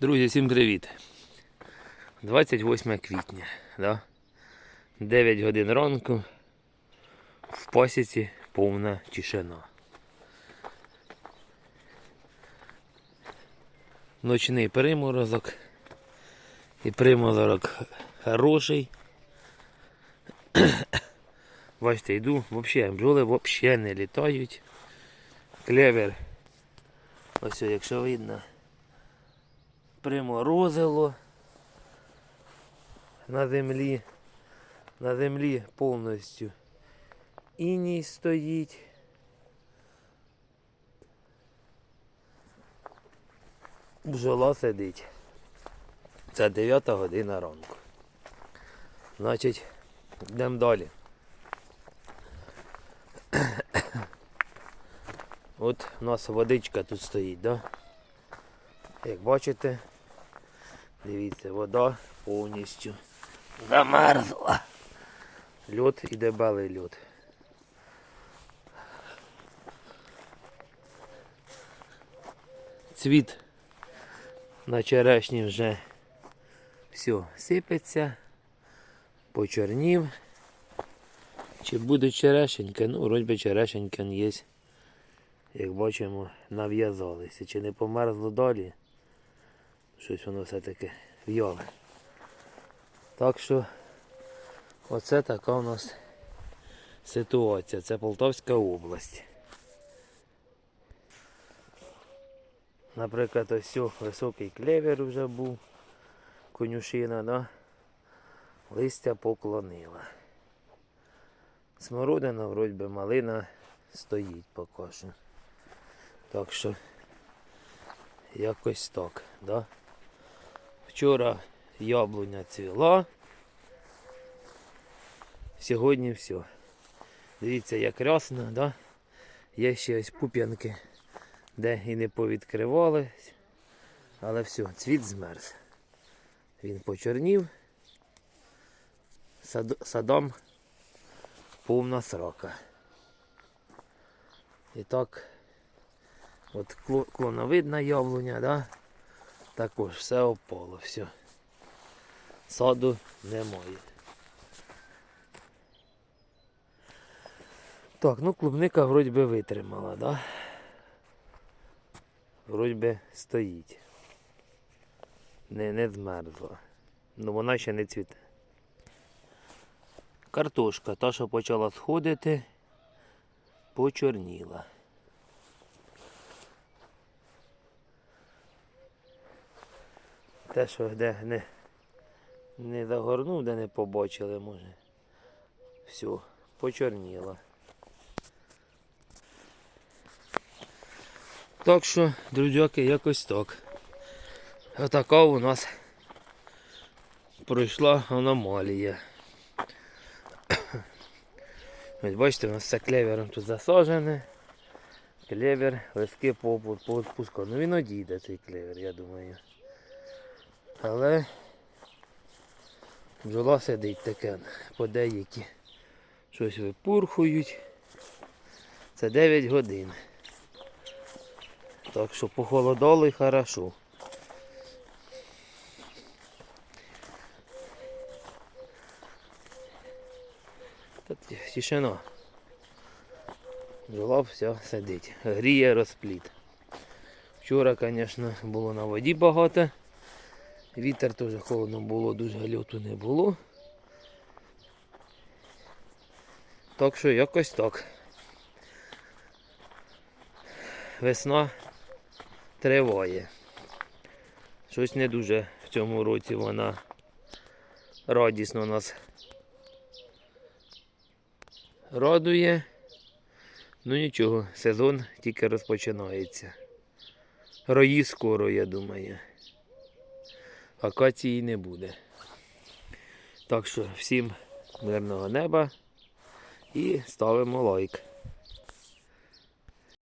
Друзі, всім привіт. 28 квітня, да? 9 годин ранку. В посіці повна тишина. Ночний приморозок. І приморозок хороший. Бачите, йду, взагалі бджоли взагалі не літають. Клевер. Ось, якщо видно приморозило на землі. На землі повністю іній стоїть. Бджола сидить. Це 9 година ранку. Значить, йдемо далі. От у нас водичка тут стоїть, да? Як бачите, дивіться, вода повністю замерзла. Льод і дебелий льод. Цвіт на черешні вже все сипеться, почорнів. Чи буде черешенька? Ну, вроді черешенька є. Як бачимо, нав'язалися. Чи не померзло далі? Щось воно все-таки в'яле. Так що оце така у нас ситуація. Це Полтавська область. Наприклад, ось високий клевер вже був, конюшина, да? листя поклонила. Смородина, вроді би, малина стоїть поки що. Так що якось так, да? Вчора яблуня цвіла. Сьогодні все. Дивіться, як рясно, да? Є ще ось пуп'янки, де і не повідкривались. Але все, цвіт змерз. Він почорнів. Сад, садом повна срока. І так, от клоновидна яблуня, да? Також все опало, все. Саду немає. Так, ну клубника вроді би витримала, да? Вроді би стоїть. Не, не змерзла. Ну вона ще не цвіте. Картошка, та, що почала сходити, почорніла. Те, що де не, не загорнув, де не побачили, може. Все, почорніла. Так що, друзяки, якось так. Отака у нас пройшла аномалія. Ось бачите, у нас все клевером тут засаджене. Клевер, листки по відпускав. Ну він одійде цей клевер, я думаю. Але бджола сидить таке, по деякі щось випурхують. Це 9 годин. Так що похолодало і хорошо. Тут тишина. Бджола все сидить. Гріє розпліт. Вчора, звісно, було на воді багато. Вітер теж холодно було, дуже льоту не було. Так що якось так. Весна триває. Щось не дуже в цьому році вона радісно нас радує. Ну нічого, сезон тільки розпочинається. Рої скоро, я думаю. Акації не буде. Так що всім мирного неба і ставимо лайк.